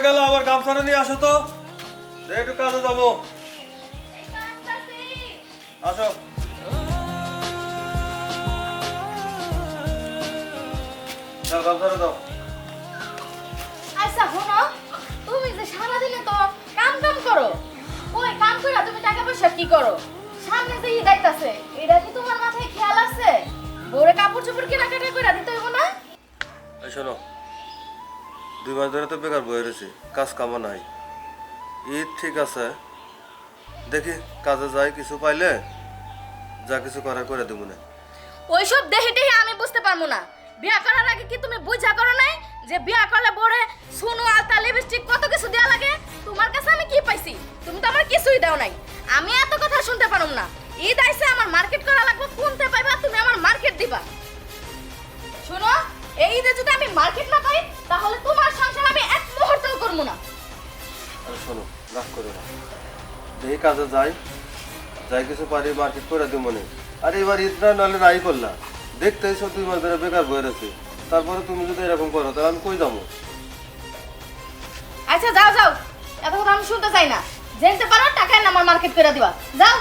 হয়ে গেল আবার গামছাটা নিয়ে আসো তো। একটু কাজে যাব। আসো। গামছাটা দাও। আচ্ছা শোনো তুমি যে সারাদিনে তো কাম কাম করো ওই কাম করে তুমি টাকা পয়সা কি করো? সামনে যে ঈদ আইতাছে এটা কি তোমার মাথায় খেয়াল আছে? বউরে কাপড় চোপড় কেনাকাটা করে দিতে হইব না? শোনো দুই মাস ধরে তো বেকার বয়ে রয়েছি, কাজ কামা নাই। ঈদ ঠিক আছে, দেখি কাজে যাই, কিছু পাইলে যা কিছু করার করে দেবো না। ওইসব দেখে টেহে আমি বুঝতে পারব না। বিয়া করার আগে কি তুমি বুঝা করো নাই যে বিয়া করলে বড়ে সুনু, আলতা লিপস্টিক কত কিছু দেওয়া লাগে? তোমার কাছে আমি কি পাইছি? তুমি তো আমার কিছুই দাও নাই। আমি এত কথা শুনতে পারুম না। ঈদ আইসে আমার মার্কেট করা লাগবে, কোনতে পাইবা তুমি আমার মার্কেট দিবা। শোনো, এই ঈদে যদি আমি মার্কেট না পাই, তাহলে তোমার করব না। আরে শোনো রাগ করো না। দেখি কাজে যাই যাই কিছু পারি মার্কেট করে দেবো না। আর এবার ঈদটা নাহলে নাই করলা। দেখতে সব দুই মাস ধরে বেকার বয়ে রয়েছে। তারপরে তুমি যদি এরকম করো তাহলে আমি কই যাব? আচ্ছা যাও যাও। এত কথা আমি শুনতে চাই না। জানতে পারো টাকায় না আমার মার্কেট করে দিবা। যাও।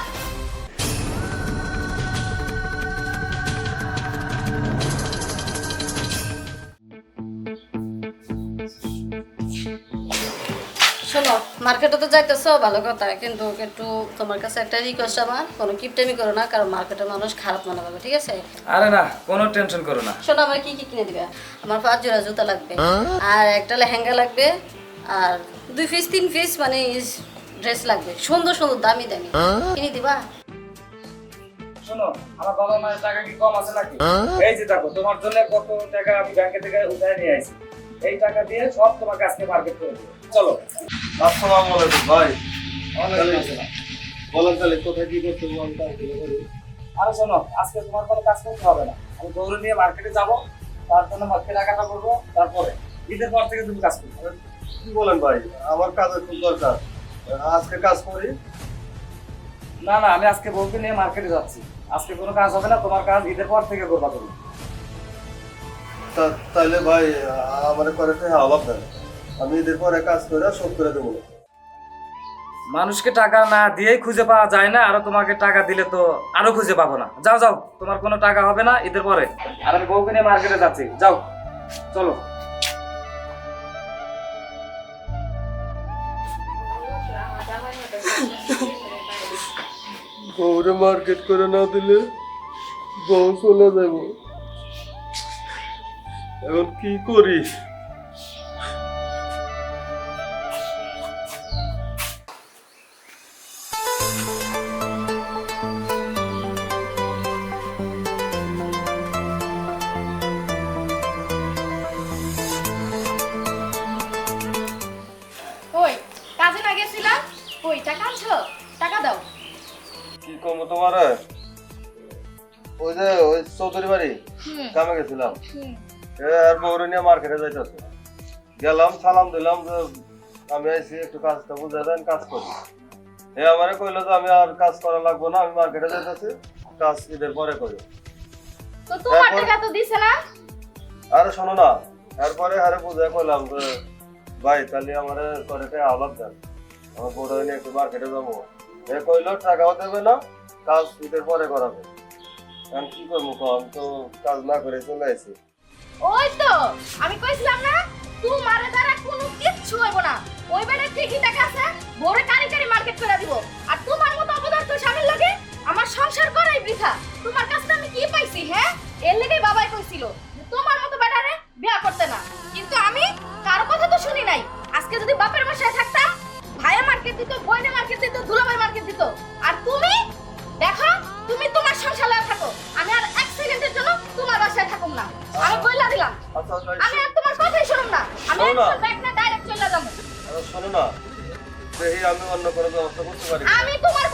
শোনো মার্কেটে তো যাইতেছো ভালো কথা কিন্তু একটু তোমার কাছে একটা রিকোয়েস্ট আমার কোনো কিপটেমি করো না কারণ মার্কেটের মানুষ খারাপ মনে করবে ঠিক আছে? আরে না কোনো টেনশন করো না। শোনো আমার কি কি কিনে দিবে? আমার পাঁচ জোড়া জুতা লাগবে আর একটা লেহেঙ্গা লাগবে আর দুই পিস তিন পিস মানে ড্রেস লাগবে সুন্দর সুন্দর দামি দামি। কিনে দিবা? শোনো আমার বাবা মায়ের টাকা কি কম আছে নাকি? এই যে দেখো তোমার জন্য কত টাকা আমি ব্যাংকে থেকে উঠায় নিয়ে আসি। এই টাকা দিয়ে সব তোমাকে আজকে মার্কেট করে দেবো। চলো। আসসালামু আলাইকুম ভাই। বলেন তাহলে কোথায় কি করতে। আরে শোনো আজকে তোমার কোনো কাজ করতে হবে না। আমি গৌর নিয়ে মার্কেটে যাব তার জন্য মার্কেট টাকাটা করব তারপরে ঈদের পর থেকে তুমি কাজ করবে। কি বলেন ভাই আমার কাজের খুব দরকার। আজকে কাজ করি? না না আমি আজকে বউকে নিয়ে মার্কেটে যাচ্ছি। আজকে কোনো কাজ হবে না তোমার কাজ ঈদের পর থেকে করবা তুমি। তাহলে ভাই আমার করে অভাব দেন। আমি এদের পরে কাজ করে শোধ করে দেবো। মানুষকে টাকা না দিয়েই খুঁজে পাওয়া যায় না আরও তোমাকে টাকা দিলে তো আরও খুঁজে পাবো না। যাও যাও তোমার কোনো টাকা হবে না ঈদের পরে। আর আমি বউকে নিয়ে মার্কেটে যাচ্ছি। যাও চলো। বউরে মার্কেট করে না দিলে বউ চলে যাব। এখন কি করি? কই? কাজে না গেছিলা কই টাকা আনছো? টাকা দাও। কি কমো তোমার? ওই যে ওই চৌধুরী বাড়ি কামে গেছিলাম। আর বউরে নিয়ে মার্কেটে যাইতেছে। গেলাম সালাম দিলাম যে আমি আইসি একটু কাজটা বুঝে দেন কাজ করি। এ আমারে কইলো যে আমি আর কাজ করা লাগবো না আমি মার্কেটে যাইতেছি কাজ ঈদের পরে করি। তো তোমার টাকা তো দিছে না? আরে শোনো না এরপরে হারে বুঝে কইলাম যে ভাই তাহলে আমারে করে আলাদ দেন। আমার বড় নিয়ে একটু মার্কেটে যাব। এ কইলো টাকাও দেবে না কাজ ঈদের পরে করাবে। এখন কি করব? আমি তো কাজ না করে চলে আসি ওই তো, আমি কইছিলাম না, তোমার দ্বারা কোনো কিচ্ছু হইব না। ওই বেলা ঠিকই টাকা আছে বড় কারি কারি মার্কেট করে দিব। আর তোমার মতো অপদার্থ স্বামীর লগে আমার সংসার করাই বৃথা। তোমার কাছে আমি কি পাইছি হ্যাঁ? এর লেগেই বাবাই কইছিল তোমার মতো বেটারে বিয়া করতে না। কিন্তু আমি কারও কথা তো শুনি নাই। আজকে যদি বাপের বাসায় থাকতাম, ভাইয়া মার্কেট দিত বইনে মার্কেট দিত দুলাভাই মার্কেট দিত। থাকুম না। আমি কইলা দিলাম। আচ্ছা আচ্ছা, আমি আর তোমার কথাই শুনুম না। আমি একদম ব্যাগ না ডাইরেক্ট চলে যাব। আরে শোনো না। দেখি আমি অন্য কোনো ব্যবস্থা করতে পারি আমি তোমার